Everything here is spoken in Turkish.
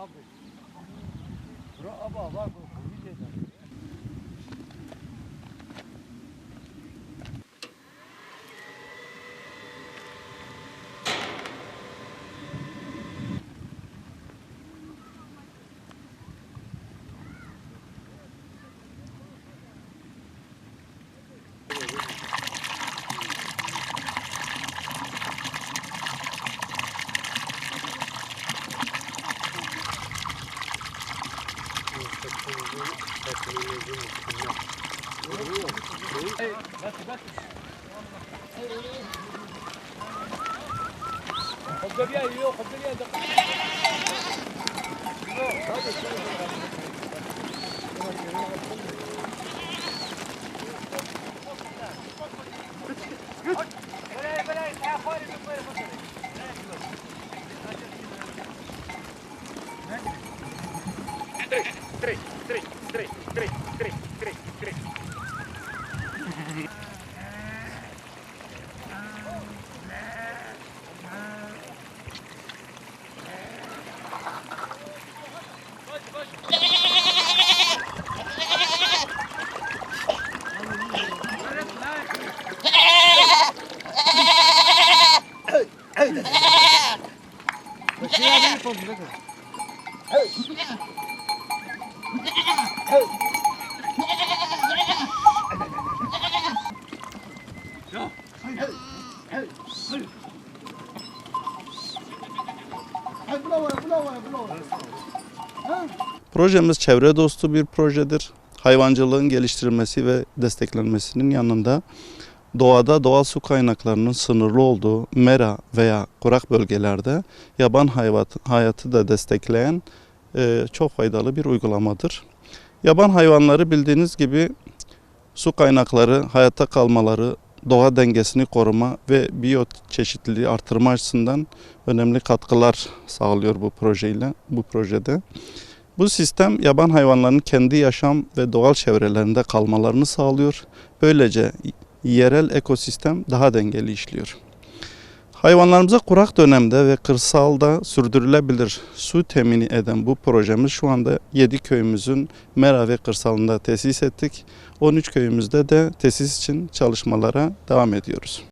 Abi. Bura abi bak bu kuyu dedi. خذ بيها اليوم خذ بيها три, три, три, три, три, три, три. Hey! Projemiz çevre dostu bir projedir. Hayvancılığın geliştirilmesi ve desteklenmesinin yanında doğada doğal su kaynaklarının sınırlı olduğu mera veya kurak bölgelerde yaban hayatı da destekleyen e, çok faydalı bir uygulamadır. Yaban hayvanları bildiğiniz gibi su kaynakları, hayatta kalmaları, doğa dengesini koruma ve biyoçeşitliliği artırma açısından önemli katkılar sağlıyor bu projeyle, bu projede. Bu sistem yaban hayvanlarının kendi yaşam ve doğal çevrelerinde kalmalarını sağlıyor. Böylece yerel ekosistem daha dengeli işliyor. Hayvanlarımıza kurak dönemde ve kırsalda sürdürülebilir su temini eden bu projemiz şu anda 7 köyümüzün mera ve kırsalında tesis ettik. 13 köyümüzde de tesis için çalışmalara devam ediyoruz.